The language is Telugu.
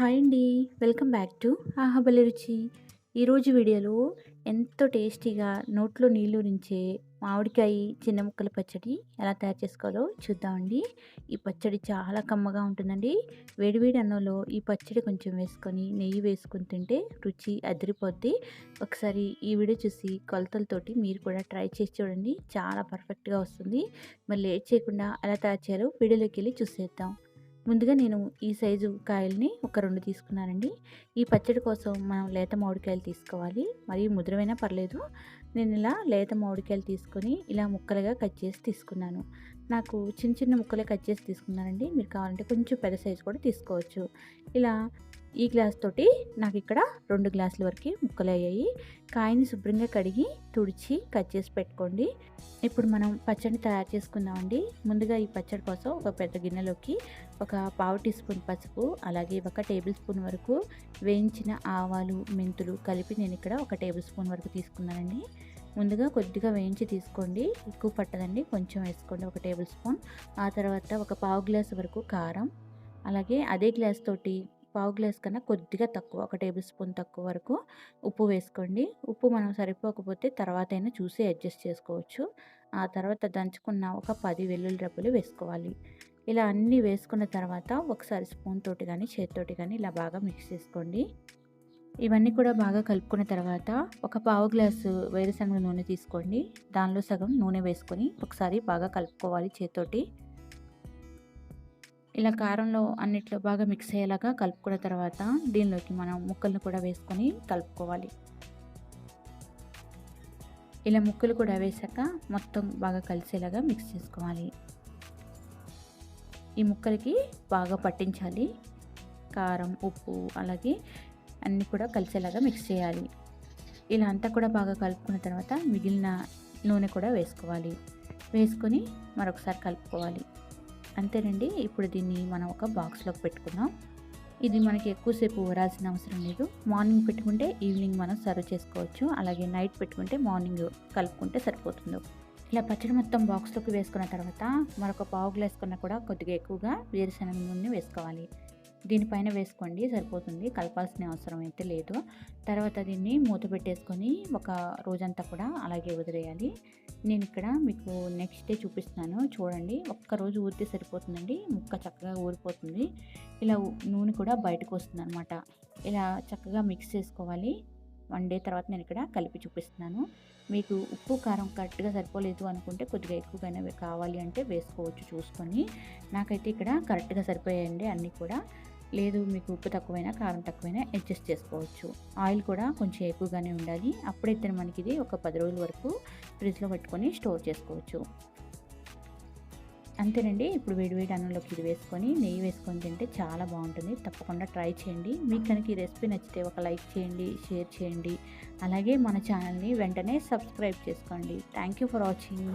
హాయ్ అండి. వెల్కమ్ బ్యాక్ టు ఆహాబలి రుచి. ఈరోజు వీడియోలో ఎంతో టేస్టీగా నోట్లో నీళ్ళు నుంచే మామిడికాయ చిన్న ముక్కల పచ్చడి ఎలా తయారు చేసుకోవాలో చూద్దామండి ఈ పచ్చడి చాలా కమ్మగా ఉంటుందండి. వేడివేడి అన్నంలో ఈ పచ్చడి కొంచెం వేసుకొని నెయ్యి వేసుకొని తింటే రుచి అదిరిపోద్ది. ఒకసారి ఈ వీడియో చూసి కొలతలతోటి మీరు కూడా ట్రై చేసి చూడండి. చాలా పర్ఫెక్ట్గా వస్తుంది. మరి లేట్ చేయకుండా ఎలా తయారు చేయాలో వీడియోలోకి వెళ్ళి చూసేద్దాం. ముందుగా నేను ఈ సైజు కాయల్ని ఒక రెండు తీసుకున్నానండి. ఈ పచ్చడి కోసం మనం లేత మామిడికాయలు తీసుకోవాలి. మరి ముద్రమైనా పర్లేదు. నేను ఇలా లేత మామిడికాయలు తీసుకొని ఇలా ముక్కలుగా కట్ చేసి తీసుకున్నాను. నాకు చిన్న చిన్న ముక్కలే కట్ చేసి తీసుకున్నానండి. మీరు కావాలంటే కొంచెం పెద్ద సైజు కూడా తీసుకోవచ్చు. ఇలా ఈ గ్లాస్ తోటి నాకు ఇక్కడ రెండు గ్లాసుల వరకు ముక్కలు అయ్యాయి. కాయని శుభ్రంగా కడిగి తుడిచి కట్ చేసి పెట్టుకోండి. ఇప్పుడు మనం పచ్చడి తయారు చేసుకుందామండి. ముందుగా ఈ పచ్చడి కోసం ఒక పెద్ద గిన్నెలోకి ఒక పావు టీ స్పూన్ పసుపు అలాగే ఒక టేబుల్ స్పూన్ వరకు వేయించిన ఆవాలు మెంతులు కలిపి నేను ఇక్కడ ఒక టేబుల్ స్పూన్ వరకు తీసుకున్నానండి. ముందుగా కొద్దిగా వేయించి తీసుకోండి. ఎక్కువ పట్టదండి కొంచెం వేసుకోండి. ఒక టేబుల్ స్పూన్. ఆ తర్వాత ఒక పావు గ్లాస్ వరకు కారం అలాగే అదే గ్లాస్ తోటి పావు గ్లాస్ కన్నా కొద్దిగా తక్కువ ఒక టేబుల్ స్పూన్ తక్కువ వరకు ఉప్పు వేసుకోండి. ఉప్పు మనం సరిపోకపోతే తర్వాత అయినా చూసి అడ్జస్ట్ చేసుకోవచ్చు. ఆ తర్వాత దంచుకున్న ఒక పది వెల్లుల్లి రబ్బలు వేసుకోవాలి. ఇలా అన్నీ వేసుకున్న తర్వాత ఒకసారి స్పూన్ తోటి కానీ చేతితోటి కానీ ఇలా బాగా మిక్స్ చేసుకోండి. ఇవన్నీ కూడా బాగా కలుపుకున్న తర్వాత ఒక పావు గ్లాసు వేరుశనగ నూనె తీసుకోండి. దానిలో సగం నూనె వేసుకొని ఒకసారి బాగా కలుపుకోవాలి చేతితోటి ఇలా కారంలో అన్నిట్లో బాగా మిక్స్ అయ్యేలాగా కలుపుకున్న తర్వాత దీనిలోకి మనం ముక్కలను కూడా వేసుకొని కలుపుకోవాలి. ఇలా ముక్కలు కూడా వేసాక మొత్తం బాగా కలిసేలాగా మిక్స్ చేసుకోవాలి. ఈ ముక్కలకి బాగా పట్టించాలి. కారం ఉప్పు అలాగే అన్నీ కూడా కలిసేలాగా మిక్స్ చేయాలి. ఇలా అంతా కూడా బాగా కలుపుకున్న తర్వాత మిగిలిన నూనె కూడా వేసుకోవాలి. వేసుకొని మరొకసారి కలుపుకోవాలి. అంతేనండి. ఇప్పుడు దీన్ని మనం ఒక బాక్స్లోకి పెట్టుకుందాం. ఇది మనకి ఎక్కువసేపు ఊరాల్సిన అవసరం లేదు. మార్నింగ్ పెట్టుకుంటే ఈవినింగ్ మనం సర్వ్ చేసుకోవచ్చు. అలాగే నైట్ పెట్టుకుంటే మార్నింగ్ కలుపుకుంటే సరిపోతుంది. ఇలా పచ్చడి మొత్తం బాక్స్లోకి వేసుకున్న తర్వాత మరొక పావు గ్లాస్ కన్నా కూడా కొద్దిగా ఎక్కువగా వేరుశనగ నూనె వేసుకోవాలి. దీనిపైన వేసుకోండి సరిపోతుంది. కలపాల్సిన అవసరం అయితే లేదు. తర్వాత దీన్ని మూత పెట్టేసుకొని ఒక రోజంతా కూడా అలాగే వదిలేయాలి. నేను ఇక్కడ మీకు నెక్స్ట్ డే చూపిస్తున్నాను. చూడండి ఒక్కరోజు ఊరితే సరిపోతుందండి. ముక్క చక్కగా ఊరిపోతుంది. ఇలా నూనె కూడా బయటకు వస్తుంది అనమాట ఇలా చక్కగా మిక్స్ చేసుకోవాలి. వన్ డే తర్వాత నేను ఇక్కడ కలిపి చూపిస్తున్నాను. మీకు ఉప్పు కారం కరెక్ట్గా సరిపోలేదు అనుకుంటే కొద్దిగా ఎక్కువగానే కావాలి అంటే వేసుకోవచ్చు చూసుకొని. నాకైతే ఇక్కడ కరెక్ట్గా సరిపోయాయండి అన్నీ కూడా. లేదు మీకు ఉప్పు తక్కువైనా కారం తక్కువైనా అడ్జస్ట్ చేసుకోవచ్చు. ఆయిల్ కూడా కొంచెం ఎక్కువగానే ఉండాలి. అప్పుడైతే మనకి ఇది ఒక పది రోజుల వరకు ఫ్రిడ్జ్లో పెట్టుకొని స్టోర్ చేసుకోవచ్చు. అంతేనండి. ఇప్పుడు వేడివేడి అన్నంలోకి ఇది వేసుకొని నెయ్యి వేసుకొని తింటే చాలా బాగుంటుంది. తప్పకుండా ట్రై చేయండి. మీకు కనుక ఈ రెసిపీ నచ్చితే ఒక లైక్ చేయండి షేర్ చేయండి. అలాగే మన ఛానల్ని వెంటనే సబ్స్క్రైబ్ చేసుకోండి. Thank you for watching.